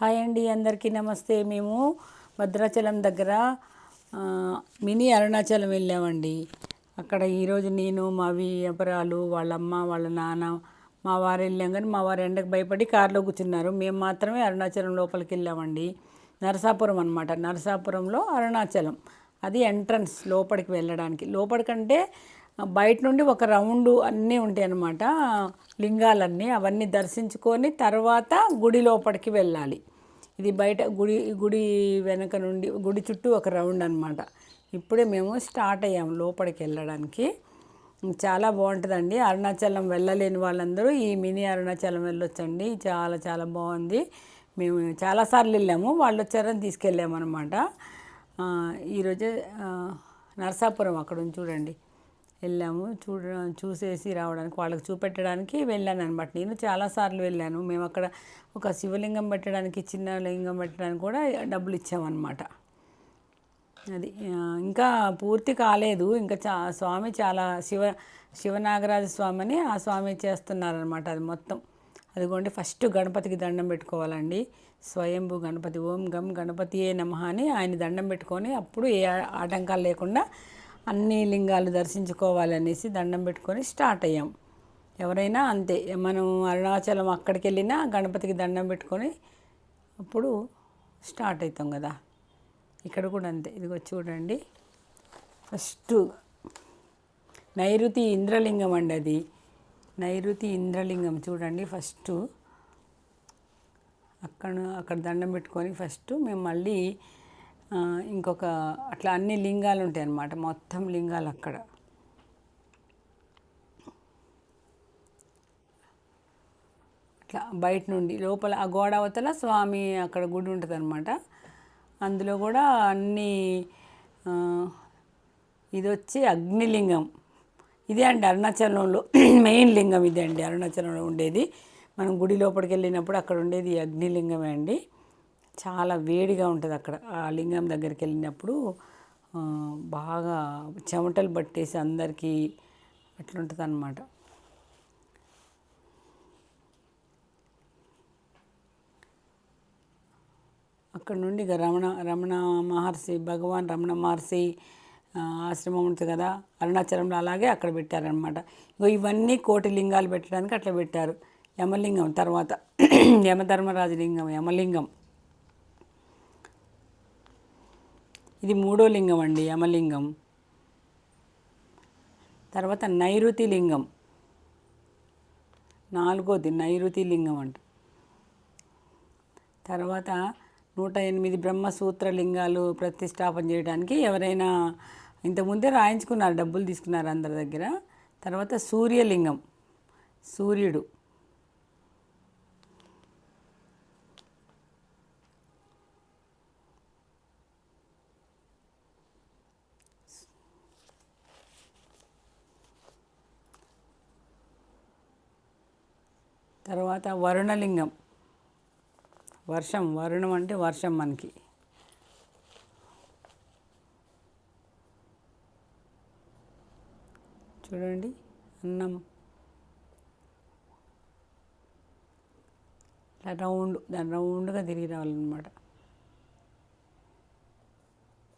Hi అండి అందరికీ నమస్తే. మేము భద్రాచలం దగ్గర మినీ అరుణాచలం వెళ్ళామండి. అక్కడ ఈరోజు నేను మా అపరాలు వాళ్ళ అమ్మ వాళ్ళ నాన్న మా వారు వెళ్ళాం కానీ మా వారు ఎండకు భయపడి కారులో కూర్చున్నారు. మేము మాత్రమే అరుణాచలం లోపలికి వెళ్ళామండి. నరసాపురం అనమాట నరసాపురంలో అరుణాచలం. అది ఎంట్రన్స్ లోపలికి వెళ్ళడానికి. లోపలికంటే బయట నుండి ఒక రౌండ్ అన్నీ ఉంటాయి అన్నమాట లింగాలన్నీ అవన్నీ దర్శించుకొని తర్వాత గుడి లోపలికి వెళ్ళాలి. ఇది బయట గుడి గుడి వెనక నుండి గుడి చుట్టూ ఒక రౌండ్ అనమాట ఇప్పుడే మేము స్టార్ట్ అయ్యాము లోపలికి వెళ్ళడానికి. చాలా బాగుంటుందండి. అరుణాచలం వెళ్ళలేని వాళ్ళందరూ ఈ మినీ అరుణాచలం వెళ్ళొచ్చండి. చాలా చాలా బాగుంది. మేము చాలాసార్లు వెళ్ళాము. వాళ్ళు వచ్చారని తీసుకెళ్ళాము అనమాట ఈరోజు నరసాపురం అక్కడ ఉంది చూడండి. వెళ్ళాము. చూడ చూసేసి రావడానికి వాళ్ళకి చూపెట్టడానికి వెళ్ళాను అనమాట నేను చాలాసార్లు వెళ్ళాను. మేము అక్కడ ఒక శివలింగం పెట్టడానికి చిన్న లింగం పెట్టడానికి కూడా డబ్బులు ఇచ్చామన్నమాట. అది ఇంకా పూర్తి కాలేదు. ఇంకా చా స్వామి చాలా శివ శివనాగరాజ స్వామి అని ఆ స్వామి చేస్తున్నారనమాట అది మొత్తం. అదిగోండి ఫస్ట్ గణపతికి దండం పెట్టుకోవాలండి. స్వయంభు గణపతి ఓం గం గణపతి ఏ నమ అని ఆయన దండం పెట్టుకొని అప్పుడు ఏ ఆటంకాలు లేకుండా అన్ని లింగాలు దర్శించుకోవాలనేసి దండం పెట్టుకొని స్టార్ట్ అయ్యాం. ఎవరైనా అంతే మనం అరుణాచలం అక్కడికి వెళ్ళినా గణపతికి దండం పెట్టుకొని అప్పుడు స్టార్ట్ అవుతాం కదా. ఇక్కడ కూడా అంతే ఇదిగో చూడండి. ఫస్ట్ నైరుతి ఇంద్రలింగం అండి అది. నైరుతి ఇంద్రలింగం చూడండి ఫస్ట్. అక్కడ అక్కడ దండం పెట్టుకొని ఫస్ట్ మేము మళ్ళీ ఇంకొక అట్లా అన్ని లింగాలు ఉంటాయి అన్నమాట. మొత్తం లింగాలు అక్కడ. అట్లా బయట నుండి లోపల ఆ గోడ అవతల స్వామి అక్కడ గుడి ఉంటుంది అనమాట అందులో కూడా అన్ని ఇది వచ్చి అగ్నిలింగం. ఇదే అండి అరుణాచలంలో. మెయిన్ లింగం ఇదే అండి అరుణాచలంలో ఉండేది. మనం గుడి లోపలికి వెళ్ళినప్పుడు అక్కడ ఉండేది అగ్నిలింగమే అండి. చాలా వేడిగా ఉంటుంది అక్కడ. ఆ లింగం దగ్గరికి వెళ్ళినప్పుడు బాగా చెమటలు పట్టేసి అందరికీ అట్లుంటుంది అనమాట అక్కడ నుండి ఇక రమణ రమణ మహర్షి భగవాన్ రమణ మహర్షి ఆశ్రమం ఉంటుంది కదా అరుణాచలంలో అలాగే అక్కడ పెట్టారనమాట ఇగో ఇవన్నీ కోటి లింగాలు పెట్టడానికి అట్లా పెట్టారు. యమలింగం తర్వాత యమధర్మరాజు లింగం యమలింగం. ఇది మూడో లింగం అండి యమలింగం. తర్వాత నైరుతి లింగం. నాలుగోది నైరుతి లింగం అంట. తర్వాత నూట ఎనిమిది బ్రహ్మసూత్ర లింగాలు ప్రతిష్టాపన చేయడానికి ఎవరైనా ఇంతకుముందే రాయించుకున్నారు డబ్బులు తీసుకున్నారు అందరి దగ్గర. తర్వాత సూర్యలింగం సూర్యుడు. తర్వాత వరుణలింగం. వర్షం వరుణం అంటే వర్షం మనకి. చూడండి అన్నం. రౌండ్ దాని రౌండ్గా తిరిగి రావాలన్నమాట.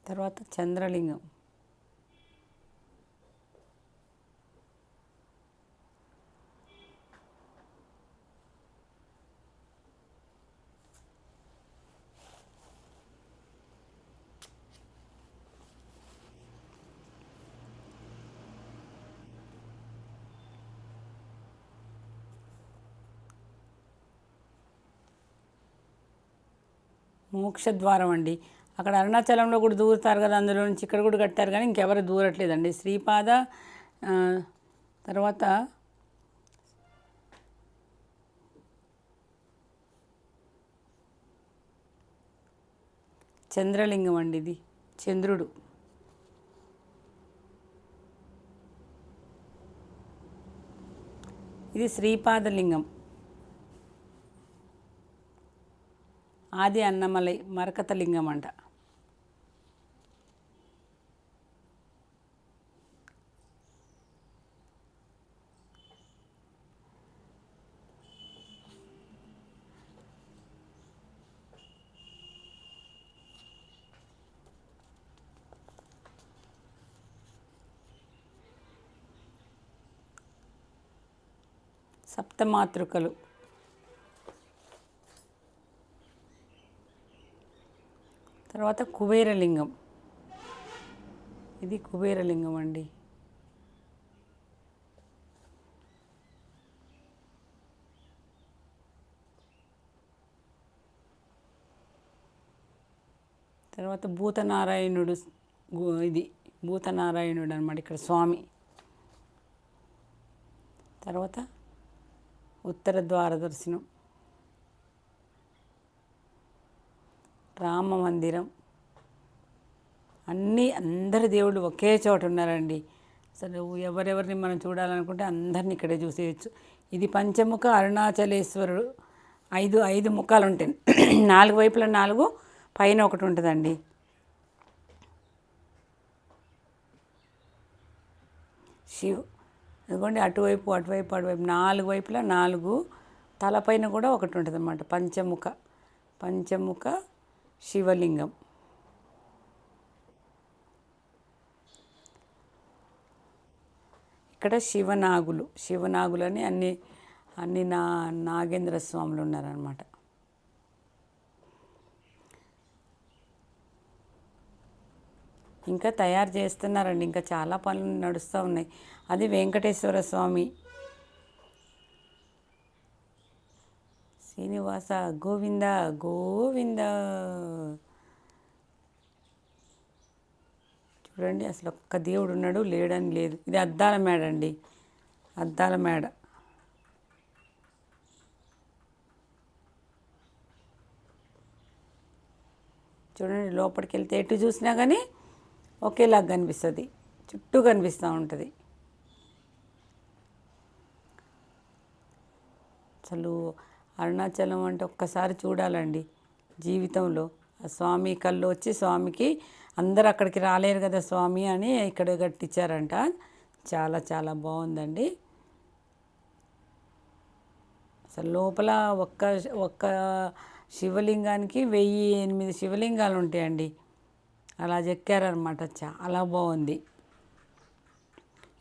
తర్వాత చంద్రలింగం. మోక్షద్వారం అండి. అక్కడ అరుణాచలంలో కూడా దూరుతారు కదా అందులో నుంచి ఇక్కడ కూడా కట్టారు కానీ ఇంకెవరు దూరట్లేదండి. శ్రీపాద తర్వాత చంద్రలింగం అండి ఇది చంద్రుడు. ఇది శ్రీపాదలింగం. ఆది అన్నమలై మరకతలింగం సప్తమాతృకలు. తర్వాత కుబేరలింగం. ఇది కుబేరలింగం అండి. తర్వాత భూతనారాయణుడు గు- ఇది భూతనారాయణుడు అనమాట ఇక్కడ స్వామి. తర్వాత ఉత్తర ద్వార దర్శనం రామ మందిరం. అన్నీ అందరి దేవుళ్ళు ఒకే చోట ఉన్నారండి. అసలు ఎవరెవరిని మనం చూడాలనుకుంటే అందరిని ఇక్కడే చూసేయచ్చు. ఇది పంచముఖ అరుణాచలేశ్వరుడు. ఐదు ఐదు ముఖాలు ఉంటాయి. నాలుగు వైపుల నాలుగు పైన ఒకటి ఉంటుందండి. శివ్. ఎందుకంటే అటువైపు అటువైపు అటువైపు నాలుగు వైపులా నాలుగు తలపైన కూడా ఒకటి ఉంటుంది అన్నమాట పంచముఖ పంచముఖ శివలింగం. ఇక్కడ శివనాగులు శివనాగులని అన్ని అన్ని నా నాగేంద్ర స్వాములు ఉన్నారనమాట ఇంకా తయారు చేస్తున్నారండి ఇంకా చాలా పనులు నడుస్తూ ఉన్నాయి. అది వెంకటేశ్వర స్వామి శ్రీనివాస గోవింద గోవింద. చూడండి అసలు ఒక్క దేవుడు ఉన్నాడు లేడని లేదు. ఇది అద్దాల మేడ అండి. అద్దాల మేడ. చూడండి లోపలికి వెళ్తే ఎటు చూసినా కానీ ఒకేలాగా కనిపిస్తుంది. చుట్టూ కనిపిస్తూ ఉంటుంది. అసలు అరుణాచలం అంటే ఒక్కసారి చూడాలండి జీవితంలో. ఆ స్వామి కళ్ళు వచ్చి స్వామికి అందరు అక్కడికి రాలేరు కదా స్వామి అని ఇక్కడ కట్టించారంట. చాలా చాలా బాగుందండి. అసలు లోపల ఒక్క ఒక్క శివలింగానికి వెయ్యి ఎనిమిది శివలింగాలు ఉంటాయండి. అలా చెక్కారనమాట చాలా బాగుంది.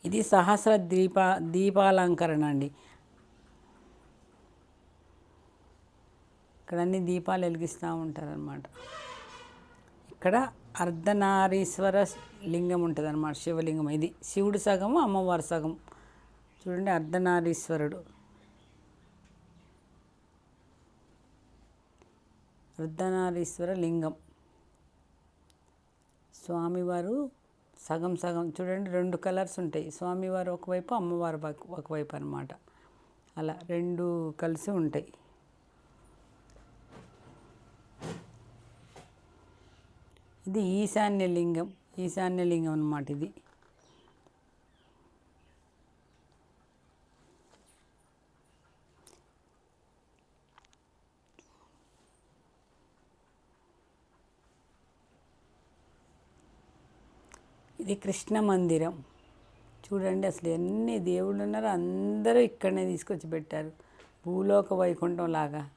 ఇది సహస్ర దీప దీపాలంకరణ అండి. ఇక్కడ అన్ని దీపాలు వెలిగిస్తూ ఉంటారనమాట ఇక్కడ అర్ధనారీశ్వర లింగం ఉంటుంది అనమాట శివలింగం. ఇది శివుడు సగము అమ్మవారి సగం చూడండి అర్ధనారీశ్వరుడు. అర్ధనారీశ్వర లింగం. స్వామివారు సగం సగం. చూడండి రెండు కలర్స్ ఉంటాయి. స్వామివారు ఒకవైపు అమ్మవారు ఒక- ఒకవైపు అనమాట అలా రెండు కలిసి ఉంటాయి. ఇది ఈశాన్య లింగం ఈశాన్య లింగం అన్నమాట ఇది. ఇది కృష్ణ మందిరం. చూడండి అసలు ఎన్ని దేవుళ్ళు ఉన్నారో అందరూ ఇక్కడనే తీసుకొచ్చి పెట్టారు. భూలోక వైకుంఠం లాగా.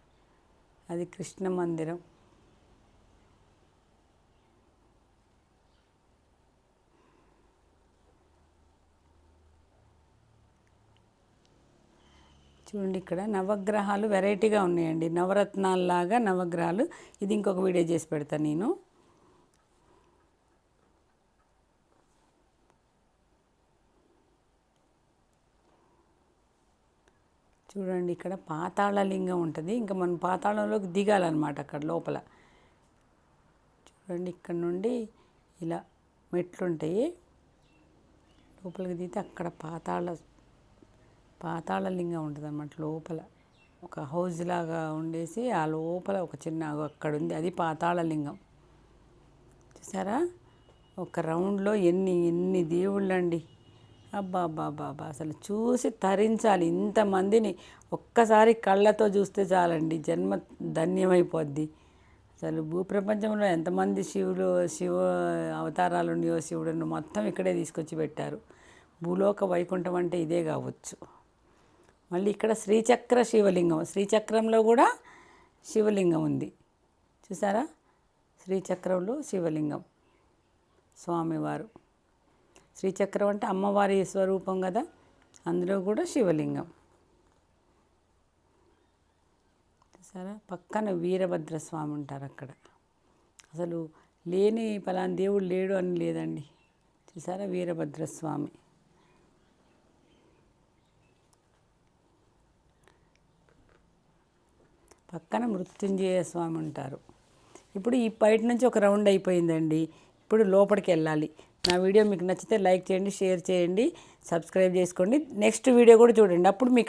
అది కృష్ణ మందిరం. చూడండి ఇక్కడ. నవగ్రహాలు వెరైటీగా ఉన్నాయండి. నవరత్నాల్లాగా నవగ్రహాలు. ఇది ఇంకొక వీడియో చేసి పెడతాను నేను. చూడండి ఇక్కడ పాతాళ లింగం ఉంటుంది. ఇంకా మనం పాతాళంలోకి దిగాలన్నమాట అక్కడ లోపల. చూడండి ఇక్కడ నుండి ఇలా మెట్లుంటాయి. లోపలికి దిగితే అక్కడ పాతాళ పాతాళలింగం ఉంటుంది అన్నమాట లోపల. ఒక హౌజ్ లాగా ఉండేసి ఆ లోపల ఒక చిన్న అక్కడ ఉంది అది పాతాళలింగం. చూసారా? ఒక రౌండ్లో ఎన్ని ఎన్ని దేవుళ్ళండి. అబ్బా అబ్బా అబ్బా అబ్బా అసలు చూసి తరించాలి. ఇంతమందిని ఒక్కసారి కళ్ళతో చూస్తే చాలండి. జన్మ ధన్యమైపోద్ది. అసలు భూప్రపంచంలో ఎంతమంది శివులు శివ అవతారాలు ఉన్నాయో శివుడు మొత్తం ఇక్కడే తీసుకొచ్చి పెట్టారు. భూలోక వైకుంఠం అంటే ఇదే కావచ్చు. మళ్ళీ ఇక్కడ శ్రీచక్ర శివలింగం. శ్రీచక్రంలో కూడా శివలింగం ఉంది. చూసారా? శ్రీచక్రంలో శివలింగం. స్వామివారు. శ్రీచక్రం అంటే అమ్మవారి స్వరూపం కదా? అందులో కూడా శివలింగం. చూసారా? పక్కన వీరభద్ర స్వామి ఉంటారు అక్కడ. అసలు లేని పలానా దేవుడు లేడు అని లేదండి. చూసారా? వీరభద్ర పక్కన మృత్యుంజయ స్వామి ఉంటారు. ఇప్పుడు ఈ బయట నుంచి ఒక రౌండ్ అయిపోయిందండి. ఇప్పుడు లోపలికి వెళ్ళాలి. నా వీడియో మీకు నచ్చితే లైక్ చేయండి షేర్ చేయండి సబ్స్క్రైబ్ చేసుకోండి. నెక్స్ట్ వీడియో కూడా చూడండి. అప్పుడు మీకు